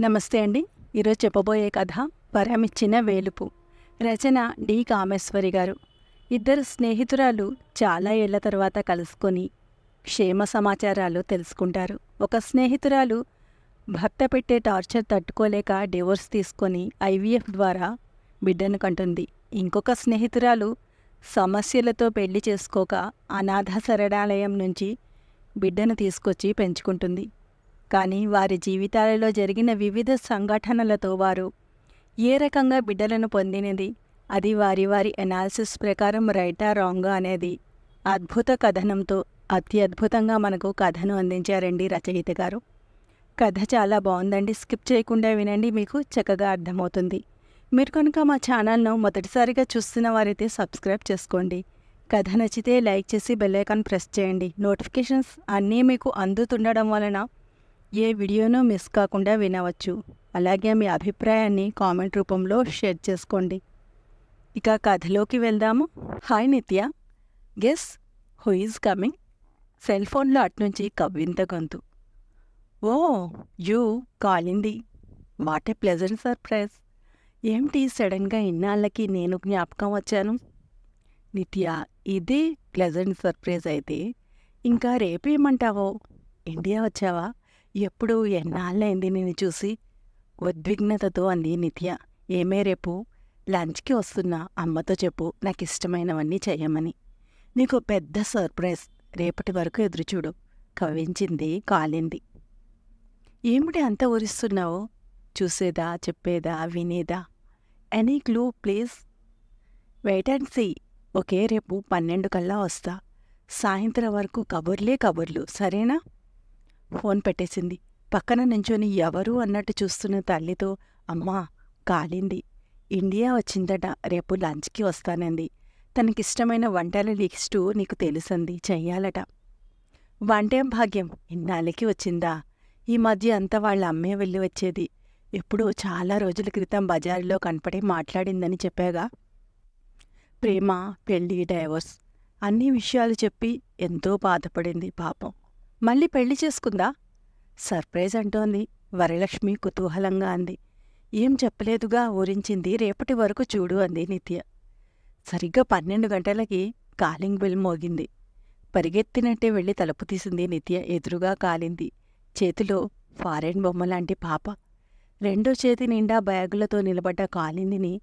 నమస్తే అండి. ఈరోజు చెప్పబోయే కథ పరమిచ్చిన వేలుపు. రచన డి. కామేశ్వరి గారు. ఇద్దరు స్నేహితురాలు చాలా ఏళ్ళ తర్వాత కలుసుకొని క్షేమ సమాచారాలు తెలుసుకుంటారు. ఒక స్నేహితురాలు భర్త పెట్టే టార్చర్ తట్టుకోలేక డివోర్స్ తీసుకొని ఐవీఎఫ్ ద్వారా బిడ్డను కంటుంది. ఇంకొక స్నేహితురాలు సమస్యలతో పెళ్ళి చేసుకోక అనాథ శరణాలయం నుంచి బిడ్డను తీసుకొచ్చి పెంచుకుంటుంది. కానీ వారి జీవితాలలో జరిగిన వివిధ సంఘటనలతో వారు ఏ రకంగా బిడ్డలను పొందినది అది వారి వారి ఎనాలిసిస్ ప్రకారం రైటా రాంగ్ అనేది అద్భుత కథనంతో అతి అద్భుతంగా మనకు కథను అందించారండి రచయిత గారు. కథ చాలా బాగుందండి స్కిప్ చేయకుండా వినండి మీకు చక్కగా అర్థమవుతుంది. మీరు కనుక మా ఛానల్ను మొదటిసారిగా చూస్తున్న వారైతే సబ్స్క్రైబ్ చేసుకోండి. కథ నచ్చితే లైక్ చేసి బెల్లైకాన్ ప్రెస్ చేయండి. నోటిఫికేషన్స్ అన్నీ మీకు అందుతుండడం వలన ఏ వీడియోను మిస్ కాకుండా వినవచ్చు. అలాగే మీ అభిప్రాయాన్ని కామెంట్ రూపంలో షేర్ చేసుకోండి. ఇక కథలోకి వెళ్దాము. Hi Nitya. Guess who is coming cell ఫోన్లో అట్నుంచి కవ్వింత గొంతు. ఓ you Kalindi. What a pleasant surprise. ఏమిటి సడన్గా ఇన్నాళ్ళకి నేను జ్ఞాపకం వచ్చాను? నిత్య ఇదే ప్లెజెంట్ సర్ప్రైజ్ అయితే ఇంకా రేపేమంటావో? ఇండియా వచ్చావా? ఎప్పుడు ఎన్నాళ్ళైంది నేను చూసి? ఉద్విగ్నతతో అంది నిత్య. ఏమే రేపు? లంచ్కి వస్తున్నా. అమ్మతో చెప్పు. నాకు ఇష్టమైనవన్నీ చేయమని నీకు పెద్ద సర్ప్రైజ్. రేపటి వరకు ఎదురుచూడు. కవించింది కాలింది. ఏమిటి అంత ఊరిస్తున్నావు? చూసేదా చెప్పేదా వినేదా? Any clue please? Wait and see. Okay రేపు పన్నెండు కల్లా వస్తా. సాయంత్రం వరకు కబుర్లే కబుర్లు. సరేనా? ఫోన్ పెట్టేసింది. పక్కన నుంచొని ఎవరు అన్నట్టు చూస్తున్న తల్లితో అమ్మా కాలింది. ఇండియా వచ్చిందట. రేపు లంచ్కి వస్తానంది. తనకిష్టమైన వంటల లిస్టు నీకు తెలుసంది. చెయ్యాలట. వంటేం భాగ్యం? ఇన్నాళ్ళకి వచ్చిందా? ఈ మధ్య అంతా వాళ్ళ అమ్మే వెళ్ళి వచ్చేది. ఎప్పుడో చాలా రోజుల క్రితం బజారులో కనపడి మాట్లాడిందని చెప్పాగా. ప్రేమ పెళ్ళి డైవర్స్ అన్ని విషయాలు చెప్పి ఎంతో బాధపడింది పాపం. మళ్ళీ పెళ్ళి చేసుకుందా? సర్ప్రైజ్ అంటోంది. వరలక్ష్మి కుతూహలంగా అంది. ఏం చెప్పలేదుగా ఊరించింది. రేపటి వరకు చూడు అంది నిత్య. సరిగ్గా పన్నెండు గంటలకి కాలింగ్ బిల్ మోగింది. పరిగెత్తినట్టే వెళ్ళి తలుపు తీసింది నిత్య. ఎదురుగా కాలింది. చేతిలో ఫారెన్ బొమ్మలాంటి పాప. రెండో చేతి నిండా బ్యాగులతో నిలబడ్డ కాలిందిని.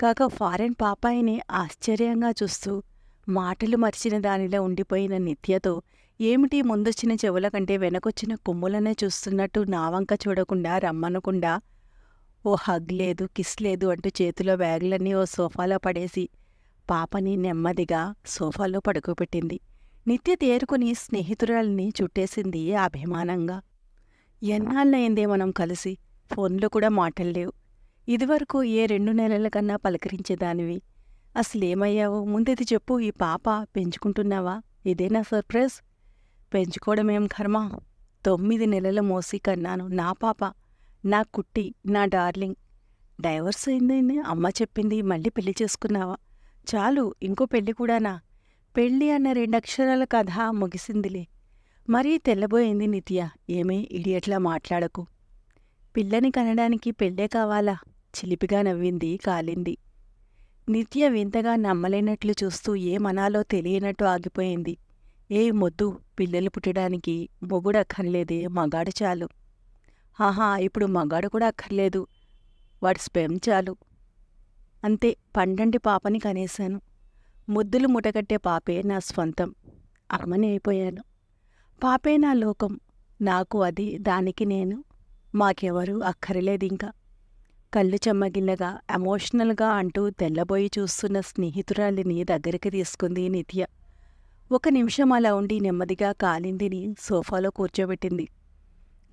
కాక ఫారెన్ పాపాయిని ఆశ్చర్యంగా చూస్తూ మాటలు మరిచిన దానిలో ఉండిపోయిన నిత్యతో ఏమిటి ముందొచ్చిన చెవుల కంటే వెనకొచ్చిన కొమ్ములనే చూస్తున్నట్టు నా వంక చూడకుండా రమ్మనకుండా? ఓ హగ్ లేదు కిస్ లేదు అంటూ చేతిలో బ్యాగులన్నీ ఓ సోఫాలో పడేసి పాపని నెమ్మదిగా సోఫాలో పడుకోబెట్టింది. నిత్య తేరుకుని స్నేహితురాల్ని చుట్టేసింది అభిమానంగా. ఎన్నాళ్ళయిందే మనం కలిసి? ఫోన్లో కూడా మాటల్లేవు ఇదివరకు ఏ రెండు నెలల కన్నా పలకరించేదానివి. అసలేమయ్యావో? ముందది చెప్పు ఈ పాప పెంచుకుంటున్నావా? ఇదేనా సర్ప్రైజ్? పెంచుకోవడమేం కర్మ? తొమ్మిది నెలల మోసి కన్నాను. నా పాప నా కుట్టి నా డార్లింగ్. డైవర్స్ అయిందని అమ్మ చెప్పింది మళ్ళీ పెళ్ళి చేసుకున్నావా? చాలు ఇంకో పెళ్ళి కూడానా? పెళ్ళి అన్న రెండక్షరాల కథ ముగిసిందిలే. మరీ తెల్లబోయింది నిత్య. ఏమీ ఇడియట్లా మాట్లాడకు. పిల్లని కనడానికి పెళ్ళే కావాలా? చిలిపిగా నవ్వింది కాలింది. నిత్య వింతగా నమ్మలేనట్లు చూస్తూ ఏమనాలో తెలియనట్టు ఆగిపోయింది. ఏ మొద్దు పిల్లలు పుట్టడానికి మొగుడు అక్కర్లేదే మగాడు చాలు. ఆహా ఇప్పుడు మగాడు కూడా అక్కర్లేదు. వాడి స్పెమ్ చాలు. అంతే పండంటి పాపని కనేశాను. ముద్దులు ముటగట్టే పాపే నా స్వంతం. అమ్మని అయిపోయాను. పాపే నా లోకం. నాకు అది దానికి నేను. మాకెవరూ అక్కర్లేదింకా. కళ్ళు చెమ్మగిల్లగా ఎమోషనల్గా అంటూ తెల్లబోయి చూస్తున్న స్నేహితురాలిని దగ్గరికి తీసుకుంది నిత్య. ఒక నిమిషం అలా ఉండి నెమ్మదిగా కాలిందిని సోఫాలో కూర్చోబెట్టింది.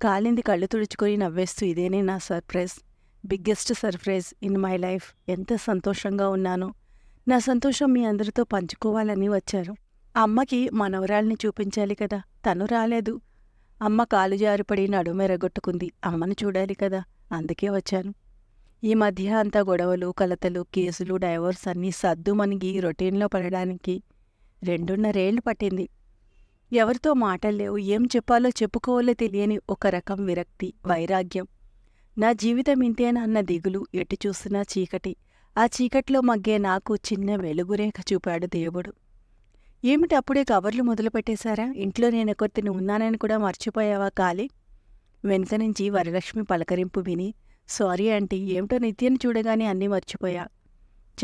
కాలింది కళ్ళు తుడుచుకొని నవ్వేస్తూ ఇదేనే నా surprise. Biggest surprise in my life. ఎంత సంతోషంగా ఉన్నానో. నా సంతోషం మీ అందరితో పంచుకోవాలని వచ్చారు. అమ్మకి మనవరాల్ని చూపించాలి కదా. తను రాలేదు. అమ్మ కాలు జారిపడి నడుమెరగొట్టుకుంది అమ్మను చూడాలి కదా. అందుకే వచ్చాను. ఈ మధ్య అంతా గొడవలు కలతలు కేసులు డైవోర్స్ అన్నీ సద్దుమణిగి రొటీన్లో పడడానికి రెండున్నరేళ్ళు పట్టింది. ఎవరితో మాటల్లేవు ఏం చెప్పాలో చెప్పుకోవాలో తెలియని ఒక రకం విరక్తి వైరాగ్యం. నా జీవితం ఇంతేనా అన్న దిగులు ఎటు చూసినా చీకటి. ఆ చీకట్లో మగ్గే నాకు చిన్న వెలుగురేఖ చూపాడు దేవుడు. ఏమిటి అప్పుడే కవర్లు మొదలుపెట్టేశారా? ఇంట్లో నేను కొద్దిని ఉన్నానని కూడా మర్చిపోయావా కాలి? వెనుక నుంచి వరలక్ష్మి పలకరింపు విని సారీ ఆంటీ ఏమిటో నిత్యని చూడగానే అన్నీ మర్చిపోయా.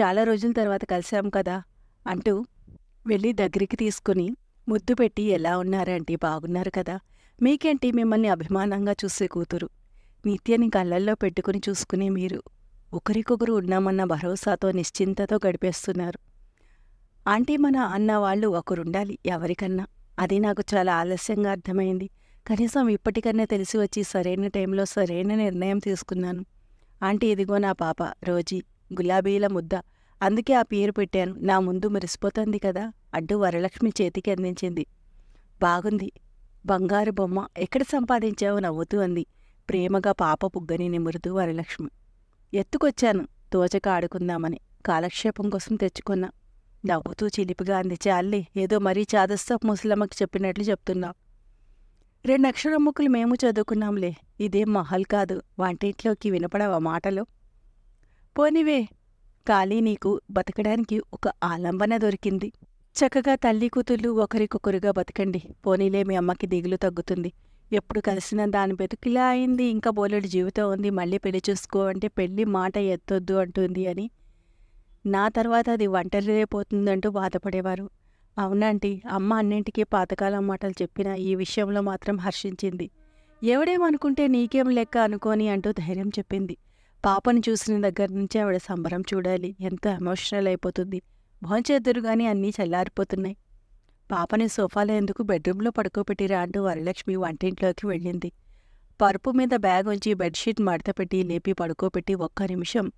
చాలా రోజుల తర్వాత కలిశాం కదా అంటూ వెళ్ళి దగ్గరికి తీసుకుని ముద్దు పెట్టి ఎలా ఉన్నారంటే? బాగున్నారు కదా. మీకేంటి మిమ్మల్ని అభిమానంగా చూసే కూతురు? నిత్యని కళ్ళల్లో పెట్టుకుని చూసుకునే మీరు. ఒకరికొకరు ఉన్నామన్న భరోసాతో నిశ్చింతతో గడిపేస్తున్నారు. ఆంటీ మన అన్న వాళ్ళు ఒకరుండాలి ఎవరికన్నా. అది నాకు చాలా ఆలస్యంగా అర్థమైంది. కనీసం ఇప్పటికన్నా తెలిసి వచ్చి సరైన టైంలో సరైన నిర్ణయం తీసుకున్నాను. ఆంటీ ఇదిగో నా పాప రోజీ. గులాబీల ముద్ద. అందుకే ఆ పేరు పెట్టాను. నా ముందు మెరిసిపోతుంది కదా! అడ్డు వరలక్ష్మి చేతికి అందించింది. బాగుంది. బంగారు బొమ్మ ఎక్కడ సంపాదించావో నవ్వుతూ అంది. ప్రేమగా పాప పుగ్గని నిమురుతూ వరలక్ష్మి. ఎత్తుకొచ్చాను. తోచక ఆడుకుందామని. కాలక్షేపం కోసం తెచ్చుకున్నా. నవ్వుతూ చిలిపిగా అంది. చాలే ఏదో మరీ చాదస్తపు ముసలమ్మకి చెప్పినట్లు చెప్తున్నాం. రెండు అక్షరం ముక్కలు మేము చదువుకున్నాంలే. ఇదేం మహల్ కాదు. వంటింట్లోకి వినపడవా మాటలు. పోనివే కాళీ నీకు బతకడానికి ఒక ఆలంబన దొరికింది. చక్కగా తల్లి కూతుళ్ళు ఒకరికొకరుగా బతకండి. పోనీలే మీ అమ్మకి దిగులు తగ్గుతుంది. ఎప్పుడు కలిసిన దాని బతుకిలా అయింది. ఇంకా బోలెడు జీవితం ఉంది. మళ్ళీ పెళ్ళి చూసుకో అంటే పెళ్ళి మాట ఎత్తొద్దు అంటుంది అని. నా తర్వాత అది ఒంటరిపోతుందంటూ బాధపడేవారు. అవునంటీ అమ్మ అన్నింటికీ పాతకాలం మాటలు చెప్పినా ఈ విషయంలో మాత్రం హర్షించింది. ఎవడేమనుకుంటే నీకేం లెక్క అనుకోని అంటూ ధైర్యం చెప్పింది. పాపను చూసిన దగ్గర నుంచి ఆవిడ సంబరం చూడాలి. ఎంత ఎమోషనల్ అయిపోతుంది. భోంచేద్దరుగానే అన్నీ చల్లారిపోతున్నాయి. పాపని సోఫాలో ఎందుకు బెడ్రూమ్లో పడుకోబెట్టిరా అంటూ వరలక్ష్మి వంటింట్లోకి వెళ్ళింది. పరుపు మీద బ్యాగ్ ఉంచి బెడ్షీట్ మడతపెట్టి లేపి పడుకోబెట్టి ఒక్క నిమిషం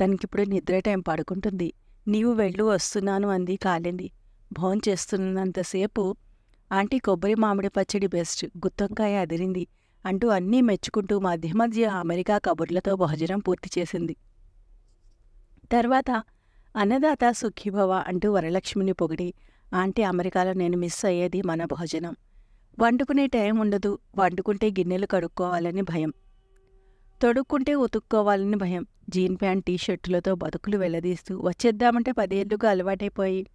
తనకిప్పుడు నిద్ర టైం పడుకుంటుంది. నీవు వెళ్ళు వస్తున్నాను అంది కాలింది. భోంచేస్తున్నంతసేపు ఆంటీ కొబ్బరి మామిడి పచ్చడి బెస్ట్ గుత్తొంకాయ అదిరింది. అంటూ అన్నీ మెచ్చుకుంటూ మధ్య మధ్య అమెరికా కబుర్లతో భోజనం పూర్తి చేసింది. తర్వాత అన్నదాత సుఖీభవ అంటూ వరలక్ష్మిని పొగిడి ఆంటీ అమెరికాలో నేను మిస్ అయ్యేది మన భోజనం. వండుకునే టైం ఉండదు వండుకుంటే గిన్నెలు కడుక్కోవాలని భయం. తొడుక్కుంటే ఉతుక్కోవాలని భయం. జీన్ ప్యాంట్ టీషర్టులతో బతుకులు వెళ్ళదీస్తూ వచ్చేద్దామంటే పదేళ్ళుగా అలవాటైపోయి.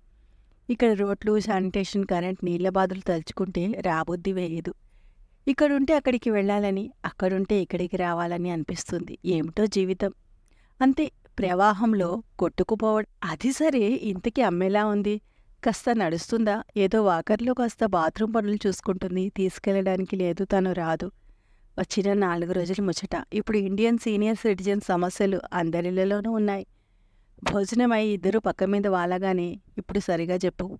ఇక్కడ రోడ్లు శానిటేషన్ కరెంట్ నీళ్ళ బాధలు తలుచుకుంటే రాబుద్ది వేయదు. ఇక్కడుంటే అక్కడికి వెళ్ళాలని అక్కడుంటే ఇక్కడికి రావాలని అనిపిస్తుంది. ఏమిటో జీవితం. అంతే ప్రవాహంలో కొట్టుకుపోవడం అది సరే ఇంతకీ అమ్మేలా ఉంది? కాస్త నడుస్తుందా? ఏదో వాకర్లో కాస్త బాత్రూమ్ పనులు చూసుకుంటుంది. తీసుకెళ్ళడానికి లేదు తను రాదు. వచ్చిన నాలుగు రోజులు ముచ్చట. ఇప్పుడు ఇండియన్ సీనియర్ సిటిజన్ సమస్యలు అందరిలోనూ ఉన్నాయి. భోజనమై ఇద్దరు పక్క మీద వాలగానే ఇప్పుడు సరిగా చెప్పు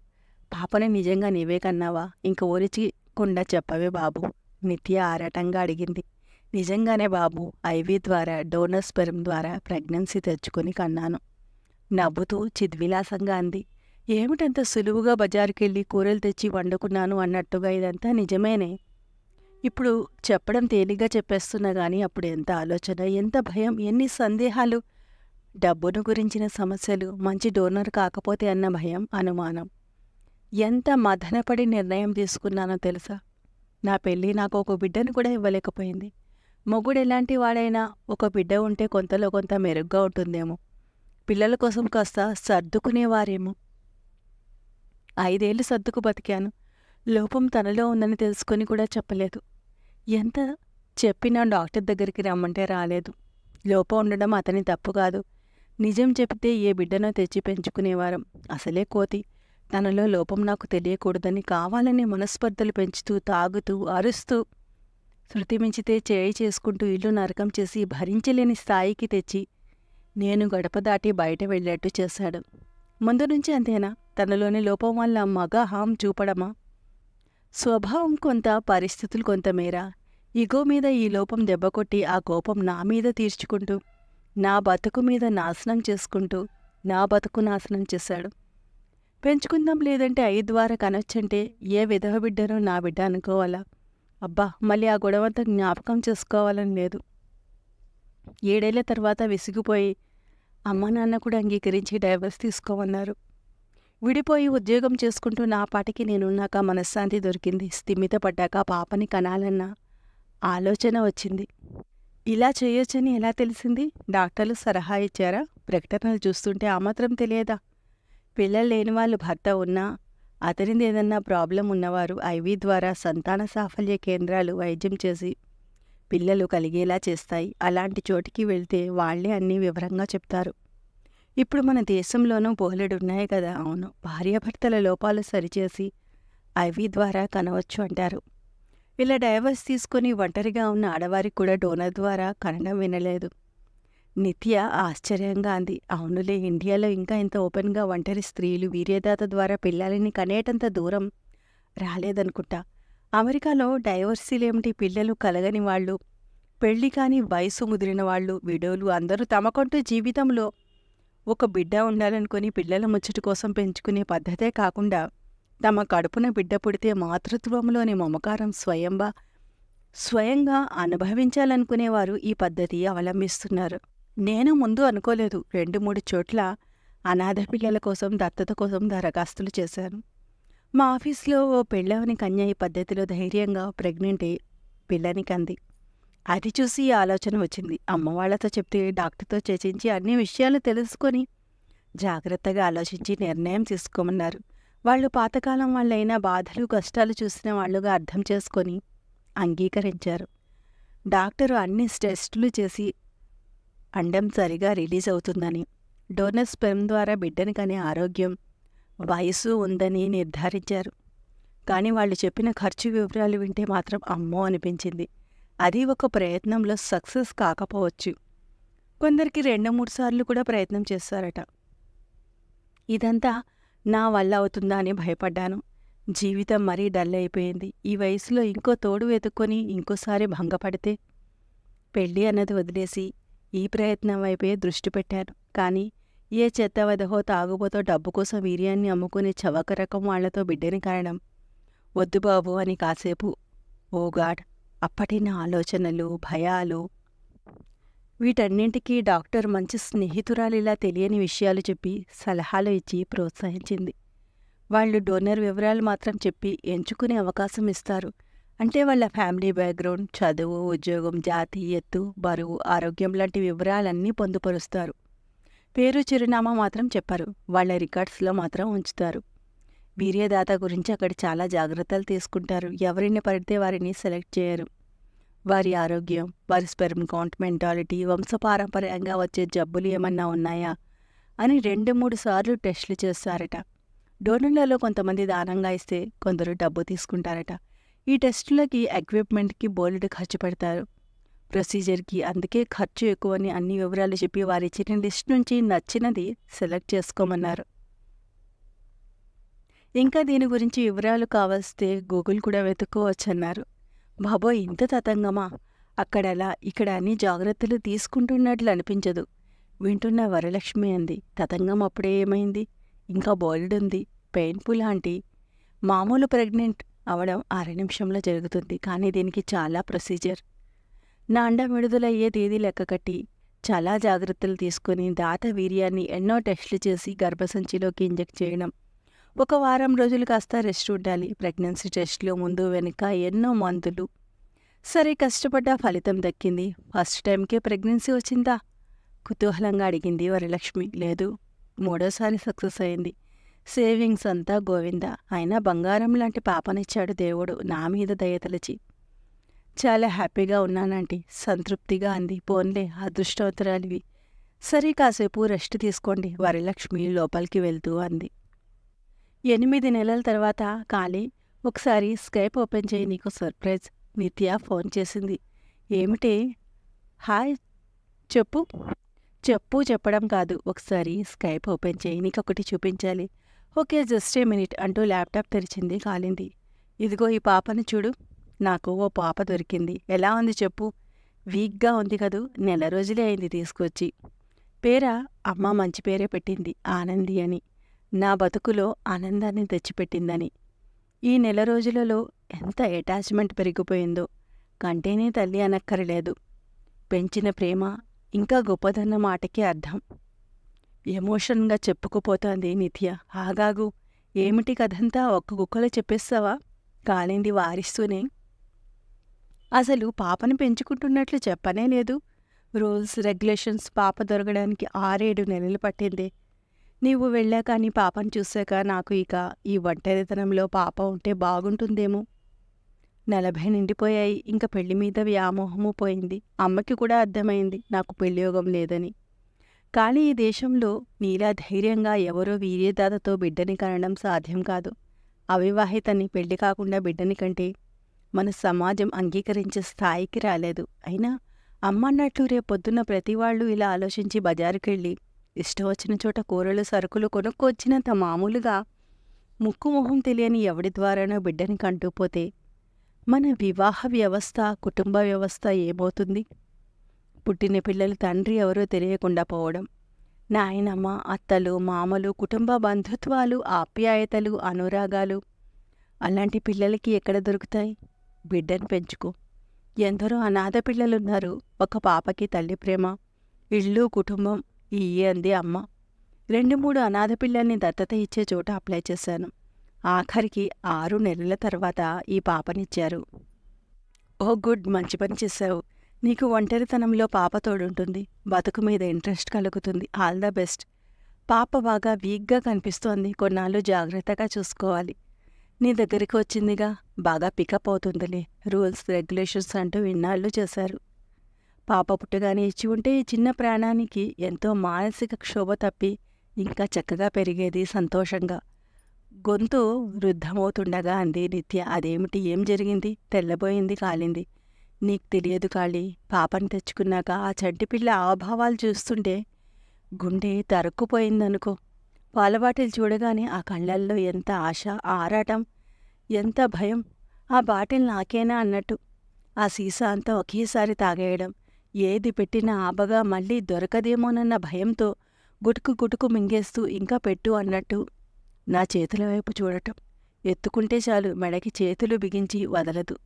పాపని నిజంగా నీవే కన్నావా? ఇంక ఊరిచికుండా చెప్పవే బాబు. నిత్య ఆరాటంగా అడిగింది. నిజంగానే బాబు ఐవీ ద్వారా డోనర్ స్పెర్మ్ ద్వారా ప్రెగ్నెన్సీ తెచ్చుకొని కన్నాను. నవ్వుతూ చిద్విలాసంగా అంది. ఏమిటంత సులువుగా బజారుకెళ్ళి కూరలు తెచ్చి వండుకున్నాను అన్నట్టుగా ఇదంతా నిజమేనే? ఇప్పుడు చెప్పడం తేలిగ్గా చెప్పేస్తున్నా గాని అప్పుడు ఎంత ఆలోచన ఎంత భయం ఎన్ని సందేహాలు? డబ్బును గురించిన సమస్యలు మంచి డోనర్ కాకపోతే అన్న భయం అనుమానం. ఎంత మదనపడి నిర్ణయం తీసుకున్నానో తెలుసా? నా పెళ్ళి నాకు ఒక బిడ్డను కూడా ఇవ్వలేకపోయింది. మొగుడు ఎలాంటి వాడైనా ఒక బిడ్డ ఉంటే కొంతలో కొంత మెరుగ్గా ఉంటుందేమో. పిల్లల కోసం కాస్త సర్దుకునేవారేమో ఐదేళ్ళు సర్దుకు బతికాను. లోపం తనలో ఉందని తెలుసుకొని కూడా చెప్పలేదు. ఎంత చెప్పినా డాక్టర్ దగ్గరికి రమ్మంటే రాలేదు. లోపం ఉండడం అతని తప్పు కాదు. నిజం చెప్తే ఏ బిడ్డనో తెచ్చి పెంచుకునేవారం. అసలే కోతి. తనలో లోపం నాకు తెలియకూడదని కావాలని మనస్పర్ధలు పెంచుతూ తాగుతూ అరుస్తూ శృతి మించితే చేయి చేసుకుంటూ ఇల్లు నరకం చేసి భరించలేని స్థాయికి తెచ్చి నేను గడప దాటి బయట వెళ్ళేట్టు చేశాడు. ముందు నుంచి అంతేనా? తనలోని లోపం వల్ల మగ హాం చూపడమా? స్వభావం కొంత పరిస్థితులు కొంతమేర? ఇగో మీద ఈ లోపం దెబ్బకొట్టి ఆ కోపం నా మీద తీర్చుకుంటూ నా బతుకు మీద నాశనం చేసుకుంటూ నా బతుకు నాశనం చేశాడు. పెంచుకుందాం లేదంటే ఐదు ద్వారా కనొచ్చంటే ఏ విధవ బిడ్డనో నా బిడ్డ అనుకోవాలా? అబ్బా మళ్ళీ ఆ గొడవంతా జ్ఞాపకం చేసుకోవాలని లేదు. ఏడేళ్ళ తర్వాత విసిగిపోయి అమ్మ నాన్న కూడా అంగీకరించి డైవర్స్ తీసుకోమన్నారు. విడిపోయి ఉద్యోగం చేసుకుంటూ నా పాటికి నేనున్నాక మనశ్శాంతి దొరికింది. స్థిమిత పడ్డాక పాపని కనాలన్న ఆలోచన వచ్చింది. ఇలా చేయొచ్చని ఎలా తెలిసింది? డాక్టర్లు సలహా ఇచ్చారా? ప్రకటనలు చూస్తుంటే ఆ మాత్రం తెలియదా? పిల్లలు లేని వాళ్ళు భర్త ఉన్నా అతనిది ఏదన్నా ప్రాబ్లం ఉన్నవారు ఐవీ ద్వారా సంతాన సాఫల్య కేంద్రాలు వైద్యం చేసి పిల్లలు కలిగేలా చేస్తాయి. అలాంటి చోటికి వెళ్తే వాళ్ళే అన్నీ వివరంగా చెప్తారు. ఇప్పుడు మన దేశంలోనూ ఉన్నాయి కదా! అవును భార్యాభర్తల లోపాలు సరిచేసి ఐవీ ద్వారా కనవచ్చు అంటారు. ఇలా డైవర్స్ తీసుకుని ఒంటరిగా ఉన్న ఆడవారికి కూడా డోనర్ ద్వారా కనడం వినలేదు. నిత్య ఆశ్చర్యంగా అంది. అవునులే ఇండియాలో ఇంకా ఇంత ఓపెన్గా ఒంటరి స్త్రీలు వీర్యదాత ద్వారా పిల్లలని కనేటంత దూరం రాలేదనుకుంటా. అమెరికాలో డైవర్సీలేమిటి పిల్లలు కలగని వాళ్ళు పెళ్ళి కాని వయసు ముదిరిన వాళ్ళు విడోలు అందరూ తమకంటూ జీవితంలో ఒక బిడ్డ ఉండాలనుకుని పిల్లల ముచ్చటి కోసం పెంచుకునే పద్ధతే కాకుండా తమ కడుపున బిడ్డ పుడితే మాతృత్వంలోని మమకారం స్వయంగా స్వయంగా అనుభవించాలనుకునేవారు ఈ పద్ధతి అవలంబిస్తున్నారు. నేను ముందు అనుకోలేదు. రెండు మూడు చోట్ల అనాథ పిల్లల కోసం దత్తత కోసం దరఖాస్తులు చేశాను. మా ఆఫీస్లో ఓ పెళ్ళవని కన్య ఈ పద్ధతిలో ధైర్యంగా ప్రెగ్నెంట్ పిల్లని కంది. అది చూసి ఈ ఆలోచన వచ్చింది. అమ్మవాళ్ళతో చెప్తే డాక్టర్తో చర్చించి అన్ని విషయాలు తెలుసుకొని జాగ్రత్తగా ఆలోచించి నిర్ణయం తీసుకోమన్నారు. వాళ్ళు పాతకాలం వాళ్ళైనా బాధలు కష్టాలు చూసిన వాళ్ళుగా అర్థం చేసుకొని అంగీకరించారు. డాక్టరు అన్ని టెస్టులు చేసి అండం సరిగా రిలీజ్ అవుతుందని డోనర్ స్పెర్మ్ ద్వారా బిడ్డని కనే ఆరోగ్యం వయసు ఉందని నిర్ధారించారు. కానీ వాళ్ళు చెప్పిన ఖర్చు వివరాలు వింటే మాత్రం అమ్మో అనిపించింది. అది ఒక ప్రయత్నంలో సక్సెస్ కాకపోవచ్చు. కొందరికి రెండు మూడు సార్లు కూడా ప్రయత్నం చేస్తారట. ఇదంతా నా వల్ల అవుతుందా అని భయపడ్డాను. జీవితం మరీ డల్ అయిపోయింది. ఈ వయసులో ఇంకో తోడు వెతుక్కొని ఇంకోసారి భంగపడితే పెళ్ళి అన్నది వదిలేసి ఈ ప్రయత్నం వైపే దృష్టి పెట్టారు. కానీ ఏ చెత్త వదహో తాగుబోతో డబ్బు కోసం వీర్యాన్ని అమ్ముకునే చవక రకం వాళ్ళతో బిడ్డని కాయడం వద్దు బాబు అని కాసేపు. Oh God! అప్పటి నా ఆలోచనలు భయాలు. వీటన్నింటికీ డాక్టర్ మంచి స్నేహితురాలిలా తెలియని విషయాలు చెప్పి సలహాలు ఇచ్చి ప్రోత్సహించింది. వాళ్ళు డోనర్ వివరాలు మాత్రం చెప్పి ఎంచుకునే అవకాశం ఇస్తారు. అంటే వాళ్ళ ఫ్యామిలీ బ్యాక్గ్రౌండ్ చదువు ఉద్యోగం జాతి ఎత్తు బరువు ఆరోగ్యం లాంటి వివరాలన్నీ పొందుపరుస్తారు. పేరు చిరునామా మాత్రం చెప్పరు. వాళ్ళ రికార్డ్స్లో మాత్రం ఉంచుతారు. వీర్యదాత గురించి అక్కడ చాలా జాగ్రత్తలు తీసుకుంటారు. ఎవరిని పడితే వారిని సెలెక్ట్ చేయరు. వారి ఆరోగ్యం వారి స్పెర్మ్ కౌంట్ మెంటాలిటీ వంశపారంపర్యంగా వచ్చే జబ్బులు ఏమన్నా ఉన్నాయా? అని రెండు మూడు సార్లు టెస్టులు చేస్తారట. డోనర్లలో కొంతమంది దానంగా ఇస్తే కొందరు డబ్బు తీసుకుంటారట. ఈ టెస్టులకి ఎక్విప్మెంట్కి బోలెడు ఖర్చు పెడతారు. ప్రొసీజర్కి అందుకే ఖర్చు ఎక్కువని అన్ని వివరాలు చెప్పి వారి ఇచ్చిన లిస్ట్ నుంచి నచ్చినది సెలెక్ట్ చేసుకోమన్నారు. ఇంకా దీని గురించి వివరాలు కావలిస్తే గూగుల్ కూడా వెతుక్కోవచ్చన్నారు. బాబోయ్ ఇంత తతంగమా? అక్కడలా ఇక్కడ అన్ని జాగ్రత్తలు తీసుకుంటున్నట్లు అనిపించదు. వింటున్న వరలక్ష్మి అంది. తతంగం అప్పుడే ఏమైంది? ఇంకా బోల్డ్ ఉంది పెయిన్ఫుల్ లాంటి మామూలు ప్రెగ్నెంట్. అవడం అర నిమిషంలో జరుగుతుంది. కానీ దీనికి చాలా ప్రొసీజర్. నా అండ విడుదలయ్యే తేదీ లెక్కకట్టి చాలా జాగ్రత్తలు తీసుకుని దాత వీర్యాన్ని ఎన్నో టెస్టులు చేసి గర్భసంచిలోకి ఇంజెక్ట్ చేయడం. ఒక వారం రోజులు కాస్త రెస్ట్ ఉండాలి. ప్రెగ్నెన్సీ టెస్ట్లో ముందు వెనుక ఎన్నో మందులు. సరే కష్టపడ్డ ఫలితం దక్కింది. ఫస్ట్ టైంకే ప్రెగ్నెన్సీ వచ్చిందా? కుతూహలంగా అడిగింది వరలక్ష్మి. లేదు మూడోసారి సక్సెస్ అయింది. సేవింగ్స్ అంతా గోవింద. అయినా బంగారం లాంటి పాపనిచ్చాడు దేవుడు. నా మీద దయతలచి చాలా హ్యాపీగా ఉన్నానంటీ. సంతృప్తిగా అంది. పోన్లే అదృష్టవంతురాలివి. సరే కాసేపు రెస్ట్ తీసుకోండి. వరలక్ష్మి లోపలికి వెళ్తూ అంది. ఎనిమిది నెలల తర్వాత కాళీ ఒకసారి స్కైప్ ఓపెన్ చేయి నీకు సర్ప్రైజ్. నిత్య ఫోన్ చేసింది. ఏమిటి? హాయ్ చెప్పు. చెప్పు చెప్పడం కాదు. ఒకసారి స్కైప్ ఓపెన్ చేయి నీకు ఒకటి చూపించాలి. ఓకే జస్ట్ ఏ మినిట్ అంటూ ల్యాప్టాప్ తెరిచింది కాలింది. ఇదిగో ఈ పాపను చూడు. నాకు ఓ పాప దొరికింది. ఎలా ఉంది చెప్పు. వీక్గా ఉంది కదూ. నెల రోజులే అయింది తీసుకొచ్చి. పేరా? అమ్మ మంచి పేరే పెట్టింది. ఆనంది అని. నా బతుకులో ఆనందాన్ని తెచ్చిపెట్టిందని. ఈ నెల రోజులలో ఎంత అటాచ్మెంట్ పెరిగిపోయిందో. కంటేనే తల్లి అనక్కరలేదు. పెంచిన ప్రేమ ఇంకా గొప్పదన్న మాటకి అర్థం. ఎమోషన్గా చెప్పుకుపోతోంది నిత్య. ఆగాగు ఏమిటి కథంతా? ఒక్క కుక్కలో చెప్పేస్తావా? కాలింది వారిస్తూనే. అసలు పాపను పెంచుకుంటున్నట్లు చెప్పనే లేదు. రూల్స్ రెగ్యులేషన్స్ పాప దొరకడానికి ఆరేడు నెలలు పట్టింది. నీవు వెళ్ళాక నీ పాపను చూశాక నాకు ఇక ఈ ఒంటరితనంలో పాప ఉంటే బాగుంటుందేమో. నలభై నిండిపోయాయి. ఇంక పెళ్ళి మీద వ్యామోహము పోయింది. అమ్మకి కూడా అర్థమైంది. నాకు పెళ్ళి యోగం లేదని. కానీ ఈ దేశంలో నీలా ధైర్యంగా ఎవరో వీర్యదాతతో బిడ్డని కనడం సాధ్యం కాదు. అవివాహితని పెళ్ళి కాకుండా బిడ్డని కంటే మన సమాజం అంగీకరించే స్థాయికి రాలేదు. అయినా అమ్మన్నట్లు రేపొద్దున ప్రతివాళ్ళు ఇలా ఆలోచించి బజారుకెళ్ళి ఇష్టం వచ్చిన చోట కూరలు సరుకులు కొనుక్కొచ్చినంత మామూలుగా ముక్కు మొహం తెలియని ఎవడి ద్వారానో బిడ్డని కంటూ పోతే మన వివాహ వ్యవస్థ కుటుంబ వ్యవస్థ ఏమవుతుంది? పుట్టిన పిల్లలు తండ్రి ఎవరో తెలియకుండా పోవడం నాయనమ్మ అత్తలు మామలు కుటుంబ బంధుత్వాలు ఆప్యాయతలు అనురాగాలు అలాంటి పిల్లలకి ఎక్కడ దొరుకుతాయి? బిడ్డను పెంచుకో. ఎందరో అనాథ పిల్లలున్నారు. ఒక పాపకి తల్లి ప్రేమ ఇళ్ళు కుటుంబం ఇయ్యి అంది అమ్మ. రెండు మూడు అనాథ పిల్లల్ని దత్తత ఇచ్చే చోట అప్లై చేశాను. ఆఖరికి ఆరు నెలల తర్వాత ఈ పాపనిచ్చారు. ఓ గుడ్ మంచి పని చేశావు. నీకు ఒంటరితనంలో పాప తోడుంటుంది బతుకు మీద ఇంట్రెస్ట్ కలుగుతుంది. All the best. పాప బాగా వీక్గా కనిపిస్తోంది. కొన్నాళ్ళు జాగ్రత్తగా చూసుకోవాలి. నీ దగ్గరికి వచ్చిందిగా. బాగా పికప్ అవుతుందిలే. రూల్స్ రెగ్యులేషన్స్ అంటూ ఇన్నాళ్ళు చేశారు. పాప పుట్టగానే ఇచ్చి ఉంటే ఈ చిన్న ప్రాణానికి ఎంతో మానసిక క్షోభ తప్పి ఇంకా చక్కగా పెరిగేది సంతోషంగా. గొంతు వృద్ధమవుతుండగా అంది నిత్య. అదేమిటి? ఏం జరిగింది? తెల్లబోయింది కాలింది. నీకు తెలియదు కాళీ పాపని తెచ్చుకున్నాక ఆ చంటిపిల్ల ఆభావాలు చూస్తుంటే గుండె తరుక్కుపోయిందనుకో. పాలబాటిల్ చూడగానే ఆ కళ్ళల్లో ఎంత ఆశ ఆరాటం ఎంత భయం ఆ బాటిల్ నాకేనా అన్నట్టు. ఆ సీసా అంతా ఒకేసారి తాగేయడం ఏది పెట్టినా ఆబగా మళ్ళీ దొరకదేమోనన్న భయంతో గుటుకు గుటుకు మింగేస్తూ ఇంకా పెట్టు అన్నట్టు నా చేతుల వైపు చూడటం. ఎత్తుకుంటే చాలు మెడకి చేతులు బిగించి వదలదు.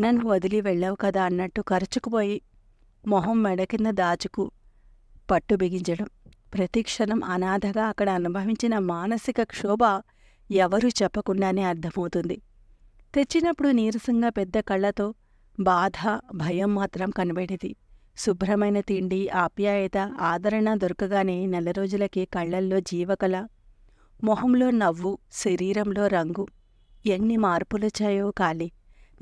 నన్ను వదిలి వెళ్ళావు కదా అన్నట్టు ఖర్చుకుపోయి మొహం మెడ కింద దాచుకు పట్టు బిగించడం. ప్రతిక్షణం అనాథగా అక్కడ అనుభవించిన మానసిక క్షోభ ఎవరూ చెప్పకుండానే అర్థమవుతుంది. తెచ్చినప్పుడు నీరసంగా పెద్ద కళ్ళతో బాధ భయం మాత్రం కనబడేది. శుభ్రమైన తిండి ఆప్యాయత ఆదరణ దొరకగానే నెల రోజులకి కళ్ళల్లో జీవకళ మొహంలో నవ్వు శరీరంలో రంగు ఎన్ని మార్పులొచ్చాయో కాలి.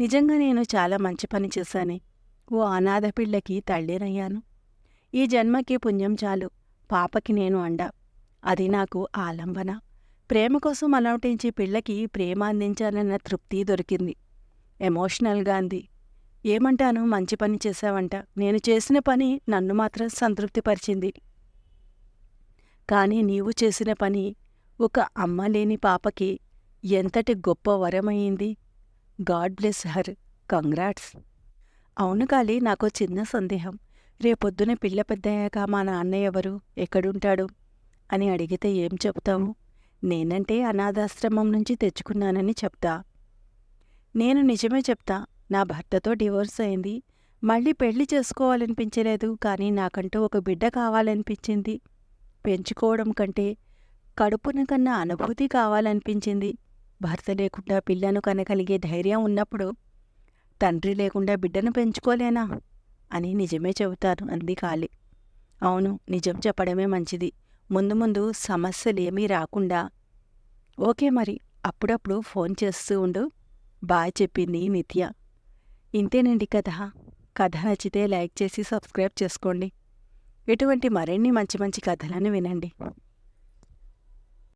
నిజంగా నేను చాలా మంచి పని చేశానే. ఓ అనాథ పిల్లకి తల్లినయ్యాను. ఈ జన్మకి పుణ్యం చాలు. పాపకి నేను అండ. అది నాకు ఆలంబన. ప్రేమ కోసం అలవటించి పిల్లకి ప్రేమ అందించానన్న తృప్తి దొరికింది. ఎమోషనల్గా అంది. ఏమంటాను మంచి పని చేశావంట. నేను చేసిన పని నన్ను మాత్రం సంతృప్తిపరిచింది. కానీ నీవు చేసిన పని ఒక అమ్మ లేని పాపకి ఎంతటి గొప్ప వరమయ్యింది గాడ్ బ్లెస్ హర్. కంగ్రాట్స్. అవును కాలి నాకో చిన్న సందేహం. రేపొద్దున పిల్ల పెద్దయ్యాక మా నాన్న ఎవరు? ఎక్కడుంటాడు? అని అడిగితే ఏం చెప్తావు? నేనంటే అనాథాశ్రమం నుంచి తెచ్చుకున్నానని చెప్తా. నేను నిజమే చెప్తా. నా భర్తతో డివోర్స్ అయింది. మళ్ళీ పెళ్ళి చేసుకోవాలనిపించలేదు. కానీ నాకంటూ ఒక బిడ్డ కావాలనిపించింది. పెంచుకోవడం కంటే కడుపున కన్నా అనుభూతి కావాలనిపించింది. భర్త లేకుండా పిల్లను కనగలిగే ధైర్యం ఉన్నప్పుడు తండ్రి లేకుండా బిడ్డను పెంచుకోలేనా అని నిజమే చెబుతాను అంది కాళీ అవును నిజం చెప్పడమే మంచిది. ముందు ముందు సమస్యలేమీ రాకుండా. ఓకే మరి అప్పుడప్పుడు ఫోన్ చేస్తూ ఉండు. బాయ్ చెప్పింది నిత్య. ఇంతేనండి కథ. కథ నచ్చితే లైక్ చేసి సబ్స్క్రైబ్ చేసుకోండి. ఇటువంటి మరిన్ని మంచి మంచి కథలను వినండి.